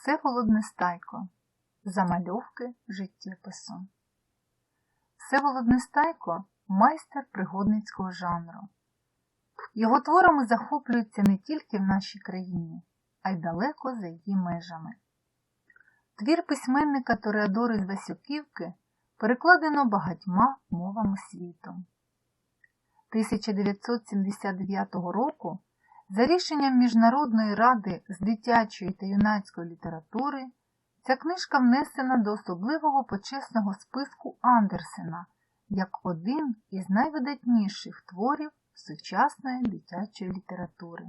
Всеволод Нестайко. Замальовки життєпису. Всеволод Нестайко майстер пригодницького жанру. Його творами захоплюються не тільки в нашій країні, а й далеко за її межами. Твір письменника Тореадори з Васюківки перекладено багатьма мовами світу. 1979 року за рішенням Міжнародної ради з дитячої та юнацької літератури ця книжка внесена до особливого почесного списку Андерсена як один із найвидатніших творів сучасної дитячої літератури.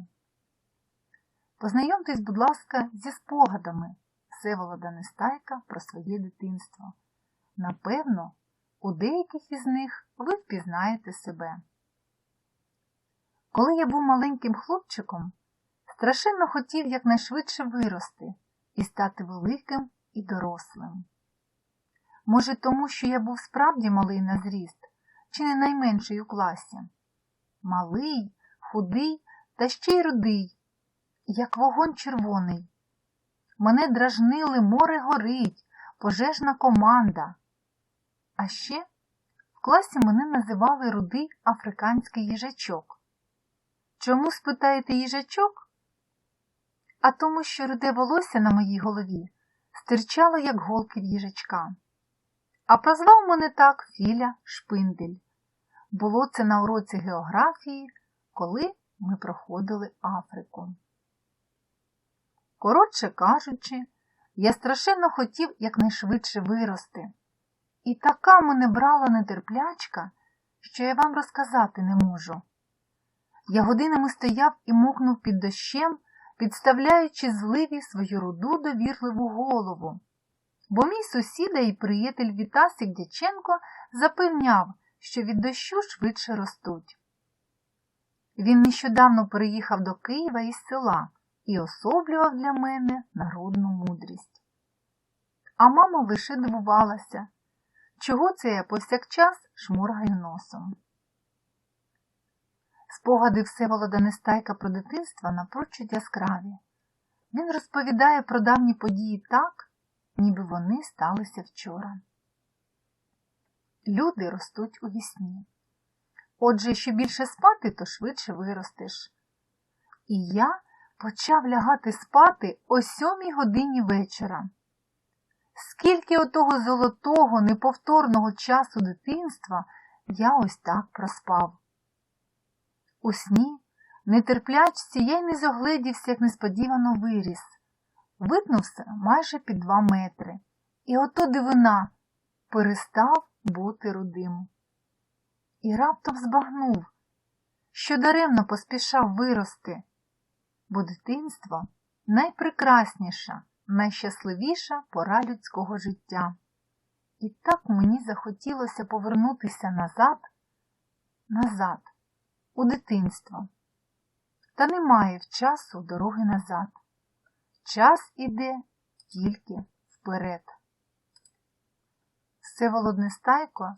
Познайомтесь, будь ласка, зі спогадами Всеволода Нестайка про своє дитинство. Напевно, у деяких із них ви впізнаєте себе. Коли я був маленьким хлопчиком, страшенно хотів якнайшвидше вирости і стати великим і дорослим. Може, тому, що я був справді малий на зріст, чи не найменший у класі. Малий, худий та ще й рудий, як вогонь червоний. Мене дражнили море горить, пожежна команда. А ще в класі мене називали рудий африканський їжачок. Чому спитаєте їжачок? А тому, що руде волосся на моїй голові стирчало, як голки в їжачка. А прозвав мене так Філя Шпиндель. Було це на уроці географії, коли ми проходили Африку. Коротше кажучи, я страшенно хотів якнайшвидше вирости. І така мене брала нетерплячка, що я вам розказати не можу. Я годинами стояв і мокнув під дощем, підставляючи зливі свою руду довірливу голову. Бо мій сусіда і приятель Вітасик Дяченко запевняв, що від дощу швидше ростуть. Він нещодавно переїхав до Києва із села і особлював для мене народну мудрість. А мама лише дивувалася, чого це я повсякчас шмургаю носом. Спогади Всеволода Нестайка про дитинство напрочуд яскраві. Він розповідає про давні події так, ніби вони сталися вчора. Люди ростуть у вісні. Отже, що більше спати, то швидше виростеш. І я почав лягати спати о сьомій годині вечора. Скільки отого золотого, неповторного часу дитинства я ось так проспав. У сні, нетерплячці, я й не зогледівся, як несподівано виріс. Випнувся майже під два метри, і ото дивина перестав бути рудим. І раптом збагнув, що даремно поспішав вирости, бо дитинство найпрекрасніша, найщасливіша пора людського життя. І так мені захотілося повернутися назад, назад у дитинство. Та немає в часу дороги назад. Час іде тільки вперед. Всеволод Нестайко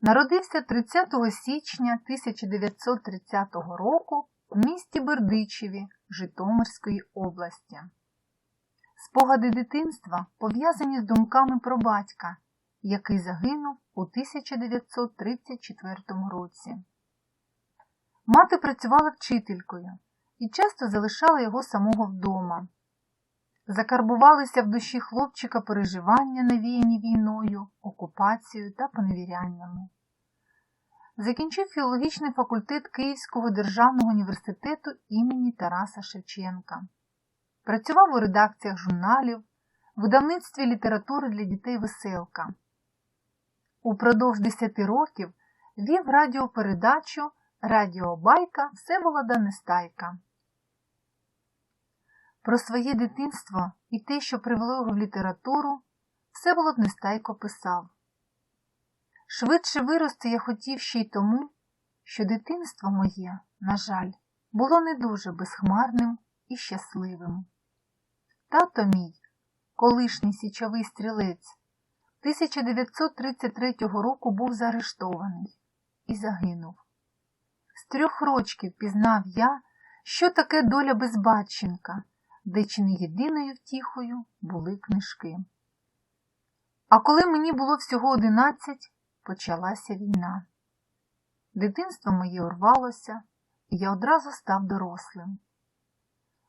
народився 30 січня 1930 року в місті Бердичеві Житомирської області. Спогади дитинства пов'язані з думками про батька, який загинув у 1934 році. Мати працювала вчителькою і часто залишала його самого вдома. Закарбувалися в душі хлопчика переживання, навіяні війною, окупацією та поневіряннями. Закінчив філологічний факультет Київського державного університету імені Тараса Шевченка. Працював у редакціях журналів, видавництві літератури для дітей Веселка. Упродовж 10 років вів радіопередачу Радіобайка Всеволода Нестайка. Про своє дитинство і те, що привело його в літературу, Всеволод Нестайко писав. Швидше вирости я хотів ще й тому, що дитинство моє, на жаль, було не дуже безхмарним і щасливим. Тато мій, колишній січовий стрілець, 1933 року був заарештований і загинув. З трьох рочків пізнав я, що таке доля безбатченка, де чи не єдиною втіхою були книжки. А коли мені було всього одинадцять, почалася війна. Дитинство моє урвалося, і я одразу став дорослим.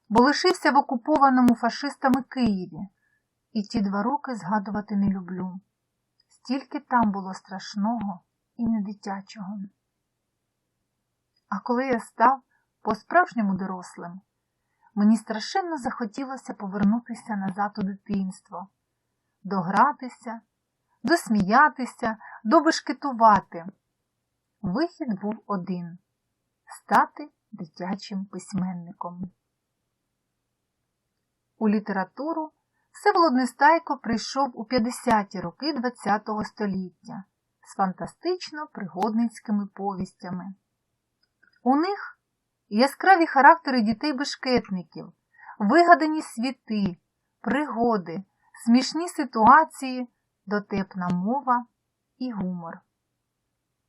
Бо лишився в окупованому фашистами Києві, і ті два роки згадувати не люблю. Стільки там було страшного і недитячого. А коли я став по-справжньому дорослим, мені страшенно захотілося повернутися назад у дитинство, догратися, досміятися, добешкетувати. Вихід був один стати дитячим письменником. У літературу Всеволод Нестайко прийшов у 50-ті роки ХХ століття з фантастично пригодницькими повістями. У них яскраві характери дітей-бешкетників, вигадані світи, пригоди, смішні ситуації, дотепна мова і гумор.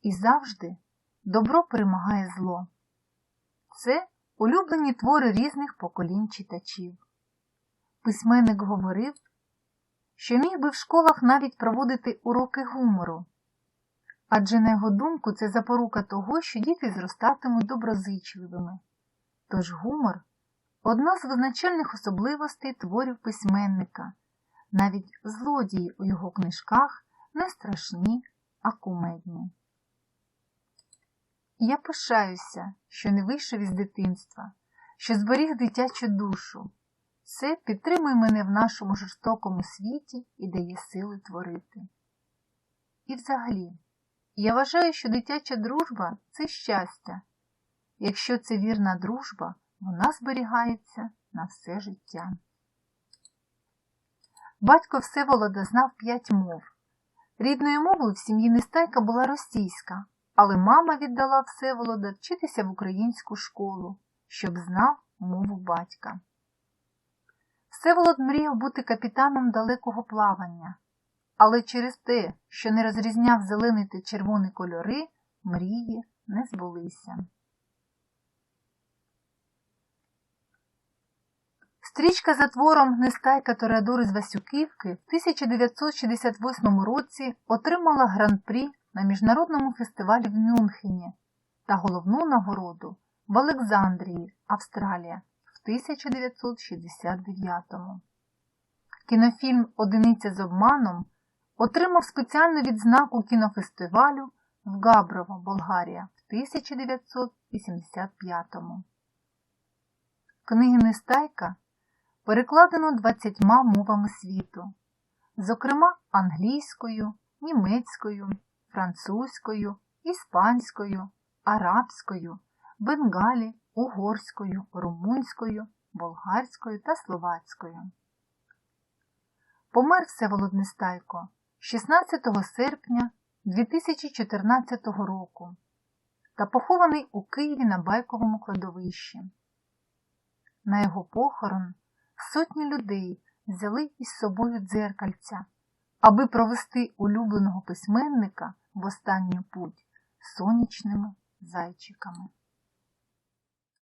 І завжди добро перемагає зло. Це улюблені твори різних поколінь читачів. Письменник говорив, що міг би в школах навіть проводити уроки гумору, адже, на його думку, це запорука того, що діти зростатимуть доброзичливими. Тож гумор одна з визначальних особливостей творів письменника, навіть злодії у його книжках не страшні, а кумедні. Я пишаюся, що не вийшов із дитинства, що зберіг дитячу душу. Це підтримує мене в нашому жорстокому світі і дає сили творити. І взагалі, я вважаю, що дитяча дружба це щастя. Якщо це вірна дружба, вона зберігається на все життя. Батько Всеволода знав п'ять мов. Рідною мовою в сім'ї Нестайка була російська, але мама віддала Всеволода вчитися в українську школу, щоб знав мову батька. Всеволод мріяв бути капітаном далекого плавання, але через те, що не розрізняв зелений та червоний кольори, мрії не збулися. Стрічка за твором Нестайка Тореадори з Васюківки в 1968 році отримала гран-прі на міжнародному фестивалі в Мюнхені та головну нагороду в Олександрії, Австралія в 1969-му. Кінофільм Одиниця з обманом отримав спеціальну відзнаку кінофестивалю в Габрово, Болгарія в 1985-му. Книги Нестайка перекладено 20 мовами світу, зокрема англійською, німецькою, французькою, іспанською, арабською, бенгалі, угорською, румунською, болгарською та словацькою. Помер Всеволод Нестайко 16 серпня 2014 року та похований у Києві на Байковому кладовищі. На його похорон сотні людей взяли із собою дзеркальця, аби провести улюбленого письменника в останню путь сонячними зайчиками.